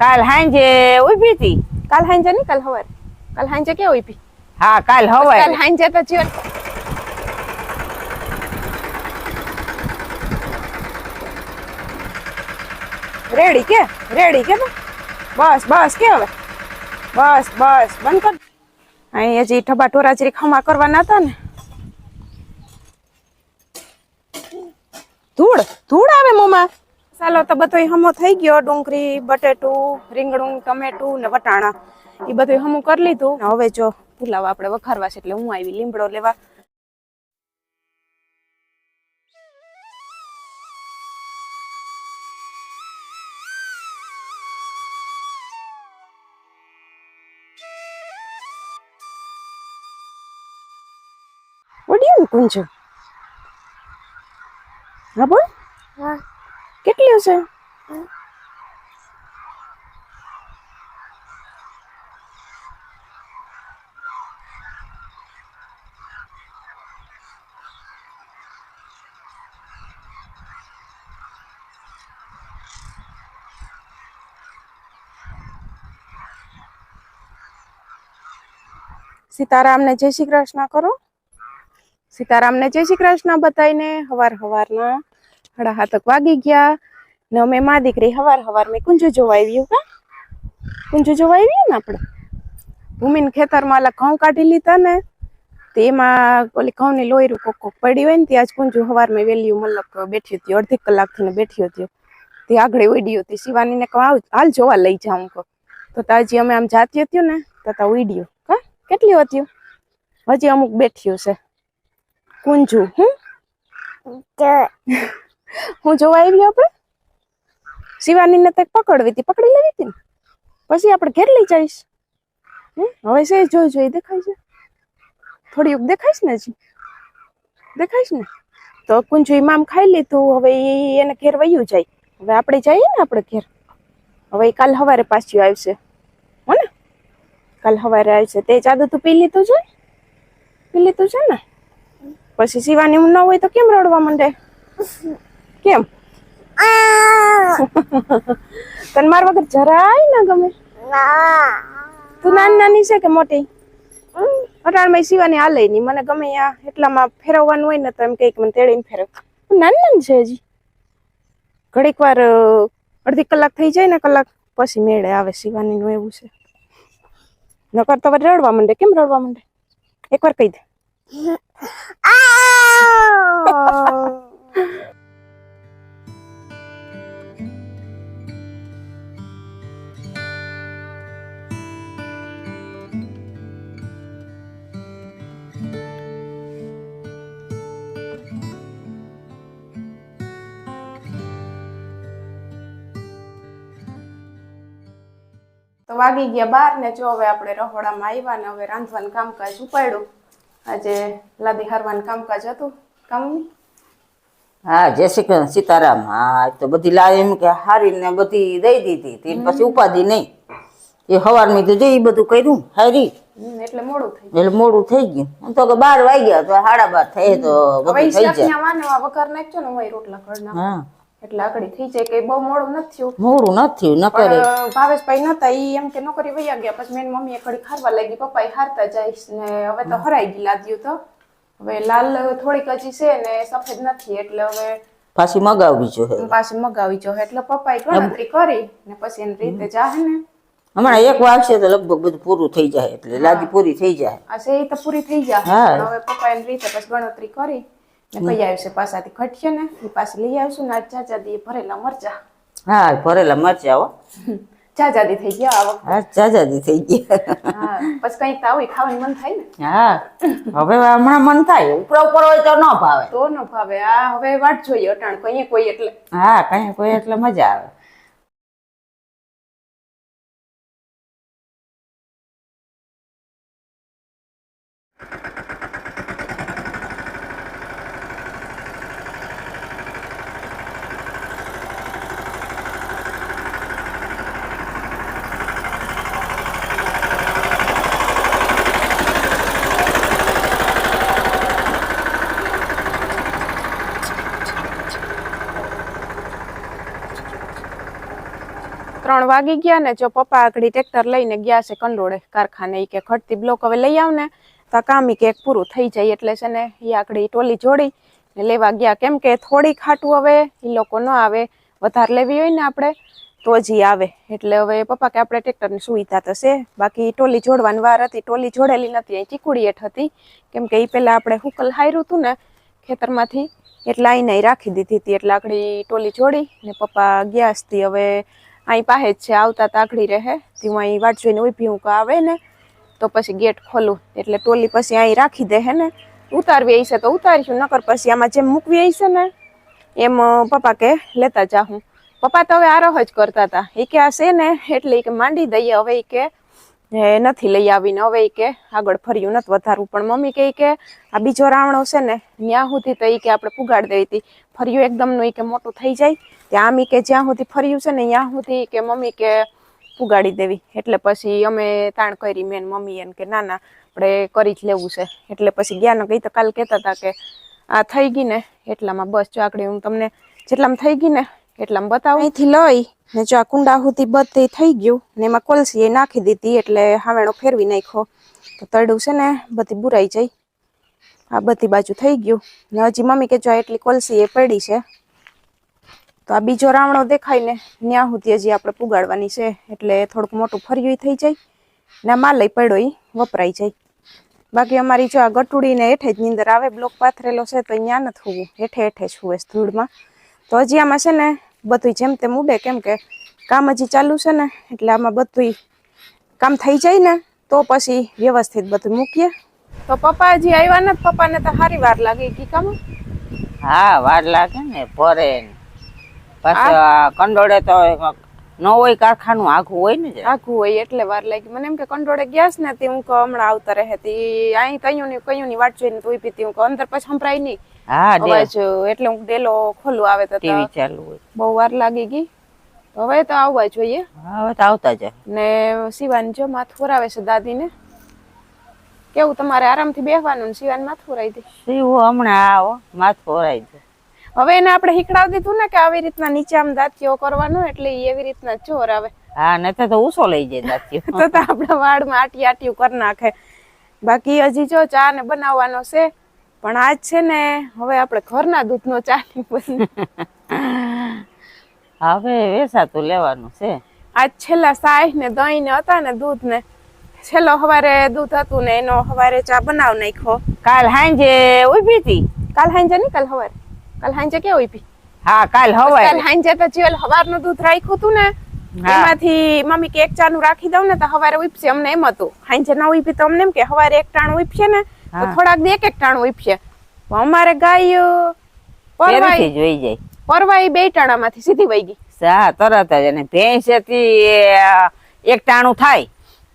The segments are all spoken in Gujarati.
કાલ હાંજે ઊભી હતી. કાલ હાંજે નહીં કાલ હવાર. કાલ હાંજે કે ઊભી હા કાલ કાલ હવારે. હાંજે તો જીવન. રેડી કે? રેડી કે બસ બસ કે હવે? બસ બસ બંધ કર. અહીં હજી ઠબા ટોરાચરી ખમા કરવાના હતા ને. ધૂળ ધૂળ આવે મોમાં. ચાલો તો બધો હમો થઈ ગયો. ડુંગળી, બટેટું, રીંગણું, ટમેટું ને વટાણા. એ બધું હમું કરી લીધું. હવે જો પુલાવ આપણે વઘારવા છે એટલે હું આવી લીમડો લેવા. વડિયું ને કુંજુ હા, બોલ. કેટલી હશે? સીતારામને જય શ્રી કૃષ્ણ કરો. સીતારામને જય શ્રી કૃષ્ણ બતાવીને હવાર હવારના. હડા હાથક વાગી ગયા ને અમે મા દીકરી હવાર હવાર મેં કુંજુ જોવા આવ્યું કા? કુંજુ જોવા આવ્યું ને આપણે? ભૂમિને ખેતરમાં ઓલા ઘઉં કાઢી લીધા ને, તે એમાં ઓલી ઘઉંની લોયરું કોક કોક પડી હોય ને ત્યાં જ કુંજુ હવાર મેં વેલ્યું મતલબ બેઠી હતી, અડધી કલાકથી ને બેઠી હતી. તે આગળ ઉડ્યું હતી. શિવાનીને કહું, આવ, હાલ જોવા લઈ જાઉં કહું તો તાજી અમે આમ જાતી હતી ને, તો તા ઉડ્યું. કા? કેટલી હતી? હજી અમુક બેઠ્યું છે કુંજુ હું હું જોવા આવી આપણે? શિવાનીને તે પકડવી હતી. પકડી લેવી હતી ને? પછી આપણે ઘેર લઈ જઈશ? હવે છે, જોઈ જોઈ, દેખાય છે. થોડીક દેખાઈશ ને હજી? દેખાઈશ ને? તો કુંજુ ઇમામ ખાઈ લીધું. હવે એને ઘેર વયું જાય. હવે આપણે જઈએ ને આપણે ઘેર. હવે કાલ સવારે પાછી આવશે. હો ને કાલ સવારે આવશે. તે જાદુ તું પી લીધું છે? પી લીધું છે ને? પછી શિવાની ન હોય તો કેમ રડવા માંડે? કેમ? તને માર વગર જરાય ના ગમે? તું નાની નાની છે કે મોટી? અટાણમાં સીવાની હાલે નહીં મને ગમે આ એટલામાં ફેરવવાનું હોય ને તો એમ કંઈક મને તેડીને ફેરવ. નાની નાની છે હજી. ઘડીક વાર અડધી કલાક થઈ જાય ને કલાક પછી મેળે આવે સીવાની નું એવું છે. નકર તો રડવા માંડે. કેમ રડવા માંડે? એકવાર કહી દે. તો વાગી ગયા બાર ને જો હવે આપણે રહોડામાં આવ્યા ને હવે રાંધવાનું કામકાજ ઉપાડ્યું. આજે લાદી હારવાનું કામકાજ હતું. કામ હા જય શ્રી કૃષ્ણ સીતારામ. હા તો બધી લાવી એમ કે હારી ને બધી દઈ દીધી તી પછી ઉપાધિ નહીં. એ હવારમાં તો જોઈ બધું કર્યું હારી. એટલે મોડું થઈ એટલે મોડું થઈ ગયું. તો કે બાર વાગ્યા તો સાડા બાર થઈ તો બધું થઈ જાય. વઘાર નાખજો ને રોટલા હા. એટલે આગળ થઈ જાય કે બહુ મોડું નથી થયું. મોડું નથી ન કરે ભાવેશભાઈ નતા ઈ એમ કે નોકરી વયા ગયા પછી મેં મમ્મીએ ઘડી ખારવા લાગી પપ્પા હારતા જઈશ ને હવે તો હરાઈ ગઈ લાદ્યું તો. હવે લાલ થોડીક હજી છે ને સફેદ નથી એટલે હવે પાછી મગાવવી જોઈએ પાછી મગાવી જો એટલે પપ્પાએ ગણતરી કરી ને પછી એની રીતે જાહે ને. હમણાં એક વાગશે તો લગભગ બધું પૂરું થઈ જાય એટલે લાદી પૂરી થઈ જાય. આ છે એ તો પૂરી થઈ જાય હવે પપ્પા એની રીતે પછી ગણતરી કરી. કઈ આવશે પાછાથી ઘટશે ને એ પાછી લઈ આવશું ને ચાચાદી ભરેલા મરચા. હા ભરેલા મરચા હો. ચાચાદી થઈ ગયા આ વખતે હા થઈ ગયા. હા પછી કંઈક તો આવું ખાવાનું મન થાય ને? હા હવે હમણાં મન થાય ઉપર ઉપર હોય તો ન ભાવે. તો ન ભાવે. આ હવે વાટ જોઈએ અટાણ કઈએ કોઈ એટલે. હા કઈ કોઈ એટલે મજા આવે. વાગી ગયા ને જો પપ્પા આગળ ટ્રેક્ટર લઈને ગયા છે કંડોળે કારખાને એ કે ખડતી બ્લોક હવે લઈ આવ ને, તો કામ કે એક પૂરું થઈ જાય એટલે છે ને એ આગળ ટોલી જોડી ને લેવા ગયા. કેમ કે થોડી ખાટું હવે એ લોકો ન આવે, વધારે લેવી હોય ને આપણે, તો જ આવે. એટલે હવે પપ્પા કે આપણે ટ્રેક્ટરની સુવિધા તો બાકી ટોલી જોડવાની વાર હતી, ટોલી જોડેલી નથી, અહીં ચીકુડી હેઠ હતી. કેમ કે એ પહેલા આપણે હુકલ હાર્યું હતું ને ખેતરમાંથી, એટલે આઈને રાખી દીધી હતી. એટલે આકડી ટોલી જોડી ને પપ્પા ગયા હતી હવે અહીં પાસે જ છે, આવતા તાકડી રહે. તે હું અહીં વાટ જોઈને ઊભી હું આવે ને, તો પછી ગેટ ખોલું. એટલે ટોલી પછી અહીં રાખી દે હે ને. ઉતારવી હશે તો ઉતારીશું, નકર પછી આમાં જેમ મૂકવી હશે ને, એમ પપ્પા કે, લેતા જાહું પપ્પા તો હવે આરોહ જ કરતા હતા એ કે આ છે ને, એટલે કે માંડી દઈએ હવે એ કે નથી લઈ આવીને. હવે એ કે, આગળ ફર્યું નથી વધારવું પણ મમ્મી કહે કે, આ બીજો રાવણો છે ને ત્યાં સુધી તો એ કે આપણે પુગાડ દઈ હતી ફર્યું એકદમનું એ કે મોટું થઈ જાય. ત્યાં આમ કે જ્યાં સુધી ફર્યું છે ને ત્યાં સુધી કે મમ્મી કે પુગાડી દેવી. એટલે પછી અમે તાણ કરી મેન મમ્મી એને કે, ના ના, આપણે કરી જ લેવું છે. એટલે પછી ગયા ને કઈ તો કાલ કહેતા હતા કે, આ થઈ ગઈ ને, એટલામાં બસ જો આકડી હું તમને જેટલામાં થઈ ગઈ ને, એટલામાં બતાવું. અહીંથી લઈ ને જો આ કુંડા સુધી બધી થઈ ગયું ને એમાં કોલસી નાખી દીધી એટલે હાવેણો ફેરવી નાખ્યો. તો તળડું છે ને, બધી બુરાઈ જાય આ બધી બાજુ થઈ ગયું. ને હજી મમ્મી કે જો એટલી કોલસી એ પડી છે તો આ બીજો રાવણો દેખાય ને ત્યાં સુધી હજી આપણે પુગાડવાની છે, એટલે થોડુંક મોટું ફર્યું થઈ જાય, ને માલ માલય પડ્યો એ વપરાઈ જાય. બાકી અમારી જો આ ગટુડીને હેઠે જ નીંદર આવે, બ્લોક પાથરેલો છે, તો અહીંયા નથી હોવું હેઠે હેઠે છે ધૂળમાં. તો હજી આમાં છે ને બધું જેમ તેમ ઉડે, કેમ કે કામ હજી ચાલુ છે ને, એટલે આમાં બધું કામ થઈ જાય ને, તો પછી વ્યવસ્થિત બધું મૂકીએ. તો પપ્પા હજી આવ્યા ને પપ્પાને તો સારી વાર લાગે ગઈ કામ. હા, વાર લાગે ને, ભરે ને. પાછું કંડોળે તો ન હોય કારખાનું આખું હોય ને આખું હોય એટલે વાર લાગી. મને એમ કે કંડોળે ગયા છે ને તે હું હમણાં આવતા રહે. તી અહીં કયું ની કયું ની વાટ જોઈને તું પીતી હું અંદર પછી સંભળાય નહીં. હા અવાજ એટલે હું ડેલો ખોલું આવે તો ટીવી ચાલુ હોય. બહુ વાર લાગી ગઈ. હવે તો આવવા જોઈએ. હવે તો આવતા જાય. ને શિવાની જો માથું ફરાવે છે દાદીને. કેવું તમારે આરામથી બેહવાનું શિવાન માથું ફરાઈ દે? શિવ હમણાં આવો માથું ઓરાઈ જાય હવે એને આપણે હીકડાવી દીધું ને કે આવી રીતના નીચે આમ દાંતિયો કરવાનો એટલે એવી રીતના ચોર આવે. હા ને તો ઉછો લઈ જાય દાંતિયો તો તો આપણા વાળમાં આટી આટીયું કરી નાખે. બાકી હજી જો ચા ને બનાવવાનો છે પણ આજ છે ને હવે આપણે ઘરના દૂધનો ચા ની. હવે વેસાતું લેવાનું છે. આજ છેલ્લા સાય ને દહીં ને હતા ને દૂધ ને છેલ્લો હવારે દૂધ હતું ને એનો હવારે ચા બનાવ નાખ્યો. કાલ હાંજે ઊભી હતી. કાલ હાંજે નહીં કાલ હવારે. કાલ હાંજે કે પી હા કાલ કાલ હાંજે તો જીવલ હવારનું દૂધ રાખ્યું હતું ને એમાંથી મમ્મી કે એક ચાનું રાખી દઉં ને તો હવારે ઉપશે અમને એમ હતું. હાંજે ના ઉપી તો અમને એમ કે હવારે એક ટાણું ઉપશે ને તો થોડાક દી એક એક ટાણું અમારે ગાય પરવાઈ જોઈ જાય. પરવાઈ બે ટાણામાંથી સીધી વહી ગઈ. હા તરત જ. અને ભેંસ હતી એક ટાણું થાય.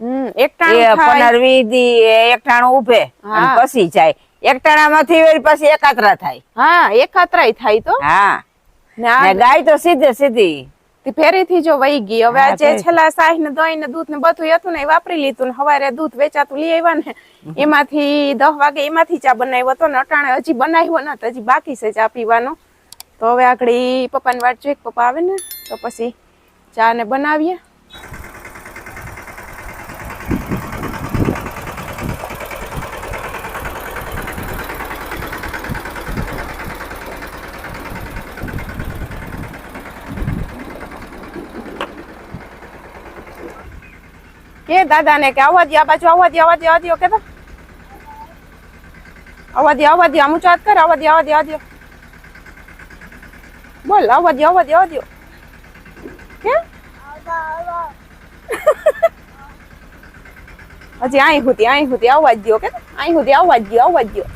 હમ એક ટાણું થાય. પનરવી દી એક ટાણું ઉભે પછી જાય. એક ટાણામાંથી વળી પછી એકાત્રા થાય. હા એકાત્રાય થાય તો? હા. ને ગાય તો સીધે સીધી. તે ફેરીથી જો વહી ગઈ. હવે આ જે છેલ્લા સાહ ને દહીં ને દૂધ ને બધું હતું ને એ વાપરી લીધું ને હવારે દૂધ વેચાતું લઈ આવ્યા ને એમાંથી દસ વાગે એમાંથી ચા બનાવ્યો હતો ને અટાણે હજી બનાવ્યો ન હજી બાકી છે ચા પીવાનો. તો હવે આગળ પપ્પાની વાટ જોઈએ પપ્પા આવે ને તો પછી ચા ને બનાવીએ. દાદા ને કે આવવા દે આ બાજુ આવવા દે આવવા દે આવવા દે. કે તો આવવા દે આવવા દે આમ ચાત કર આવવા દે આવવા દે આવવા દે. બોલ આવવા દે આવવા દે આવવા દે. કે હજી અહીં સુધી અહીં સુધી આવવા જ દ્યો કે? અહીં સુધી આવવા જ દ્યો આવવા જ દ્યો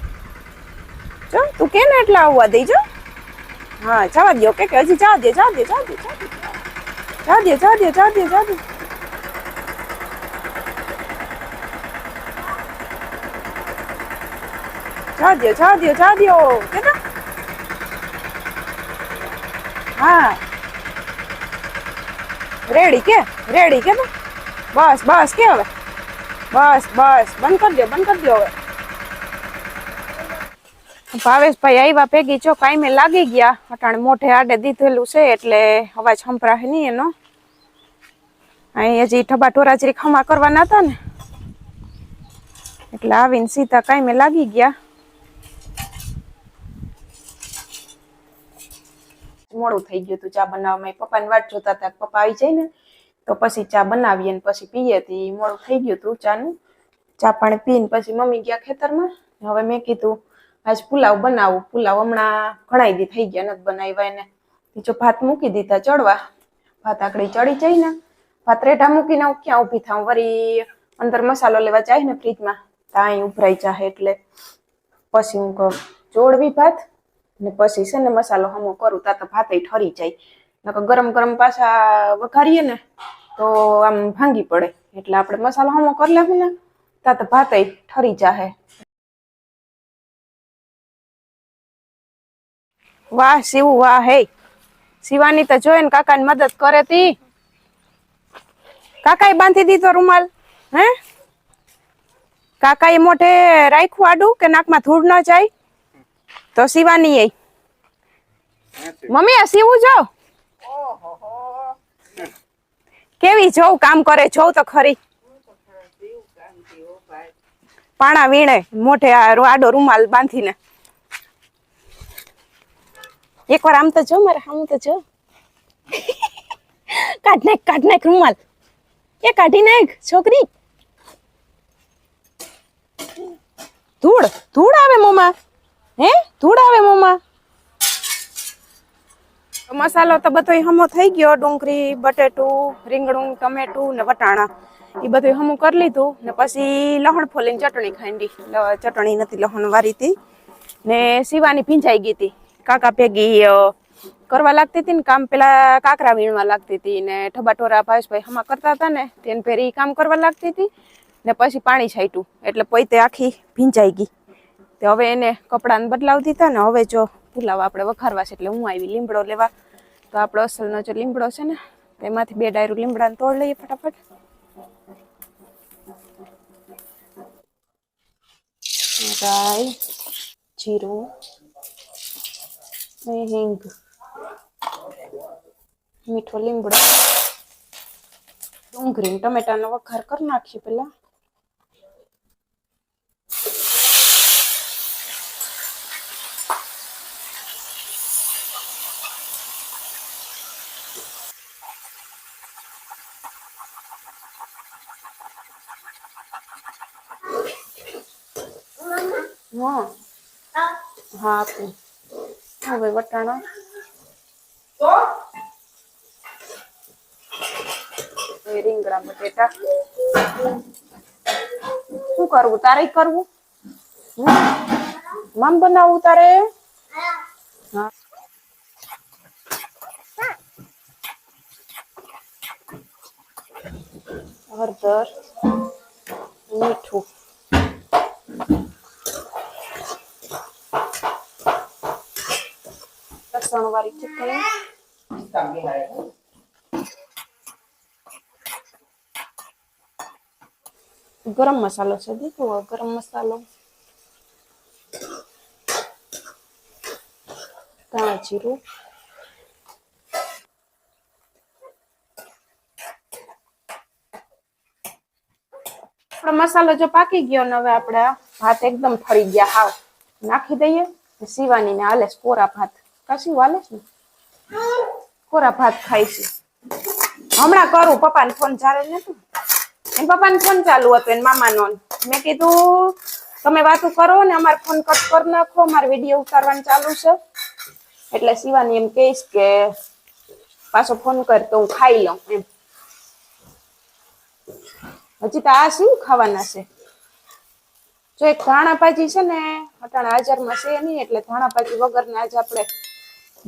જો તું કે ને એટલે આવવા દઈ જો. હા, જવા કે કે, હજી જવા દે જવા દે જવા દે જવા દે જવા દે જવા દે જવા દે જવા દે. छा दियो छा दियो छा दियो कहना हाँ रेडी के बस बस क्या हो बस बस बंद कर दियो बंद कर दियो भावेश भाई आई वा पेगी चो कई में लागी गया अटाण मोठे आडे दीधेलू से एटले हवा छंपरा है नहीं एनो अँ हजी ठबा टोरा जरी खमा करवा था ने एटले आ सीता कई में लागी गया મોડું થઈ ગયું હતું ચા બનાવવામાં. પપ્પાને વાટ જોતા હતા પપ્પા આવી જાય ને, તો પછી ચા બનાવીએ ને પછી પીએ. તી મોડું થઈ ગયું હતું ચાનું. ચા પાણી પીને પછી મમ્મી ગયા ખેતરમાં. હવે મેં કીધું, આજ પુલાવ બનાવું. પુલાવ હમણાં ઘણા દી થઈ ગયા, નથી બનાવ્યા એને. બીજો ભાત મૂકી દીધા ચડવા. ભાત આકડી ચડી જાય ને, ભાત રેઢા મૂકીને હું ક્યાં ઊભી થાઉં? વરી અંદર મસાલો લેવા જાય ને ફ્રીજમાં, ત્યાં ઉભરાઈ જાય એટલે. પછી હું જોડવી ભાત. ને પછી છે ને મસાલો હમો કરું, તા તો ભાતે ઠરી જાય. નકર ગરમ ગરમ પાછા વઘારીએ ને તો આમ ભાંગી પડે. એટલે આપણે મસાલો હમો કરી લેવું ને, તા તો ભાતે ઠરી જાહે. વાહ, શિવું, વાહ, હે. શિવાની તો જોઈ ને કાકાની મદદ કરે તી. કાકાએ બાંધી દીધો રૂમાલ, હે? કાકાએ મોઢે રાખ્યું આડું કે નાકમાં ધૂળ ન જાય? તો સીવાની એ. મમ્મી, આ સીવું જો. કેવી જોઉં કામ કરે, જોઉં તો ખરી. પાણા વીણે, મોઢે આડો રૂમાલ બાંધીને. એકવાર આમ તો જો મારે, આમ તો જો. કાઢ નાખ કાઢ નાખ રૂમાલ. એ કાઢી નાખ, છોકરી. ધૂળ ધૂળ આવે મોમાં હે? ધૂળ આવે મોમાં? મસાલો તો બધો હમો થઈ ગયો. ડુંગળી, બટેટું, રીંગણું, ટમેટું ને વટાણા. એ બધું હમું કરી લીધું ને પછી લહણ ફોલીને ચટણી ખાંડી. ચટણી નથી લહણ વારી હતી ને સીવાની ભીંજાઈ ગઈ હતી. કાકા ભેગી કરવા લાગતી હતી ને કામ પેલા કાકરા વીણવા લાગતી હતી ને ઠબાટોરા ભાવેશભાઈ હમા કરતા હતા ને તેને ફેરી કામ કરવા લાગતી હતી ને પછી પાણી છાંટ્યું. એટલે પોતે આખી ભીંજાઈ ગઈ. તે હવે એને કપડાને બદલાવી દીધા ને હવે જો પુલાવ આપણે વઘારવા છે એટલે હું આવી લીમડો લેવા. તો આપણો અસલનો જે લીમડો છે ને એમાંથી બે ડાયરું લીમડાને તોડ લઈએ ફટાફટ. રાઈ, જીરું હિંગ મીઠો લીમડો ડુંગળી ટમેટાનો વઘાર કરી નાખીએ પેલા હા આપું હવે વટાણા રીંગણા બટેટા. શું કરવું? તારે કરવું? મામ બનાવવું તારે? હા. હળદર મીઠું. લસણ વાળી ચટણી ગરમ મસાલો છે દીધો ગરમ મસાલો ધાણા જીરું આપણો મસાલો જો પાકી ગયો ને હવે આપણે ભાત એકદમ ફરી ગયા. હાવ. નાખી દઈએ. સીવાની ને છે કોરા ભાત. કશું વાલે છે? ને કોરા ભાત ખાય છે. હમણાં કરું, પપ્પાને ફોન ચાલે નતું. એમ પપ્પાને ફોન ચાલુ હતો, એને મામાનો ને. મેં કીધું, તમે વાતો કરો ને, અમારે ફોન કટ કરી નાખો, મારે વીડિયો ઉતારવાનું ચાલુ છે. એટલે શિવાની એમ કહીશ કે, પાછો ફોન કર તો હું ખાઈ લઉં એમ. હજી તો આ શું ખાવાના છે? જો એક ધાણા ભાજી છે ને, અટાણા હાજરમાં છે નહીં, એટલે ધાણા ભાજી વગરના આજ આપણે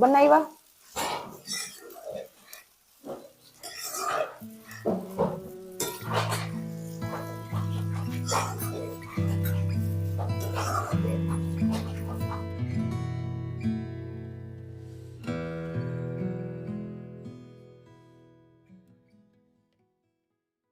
બનાવ્યા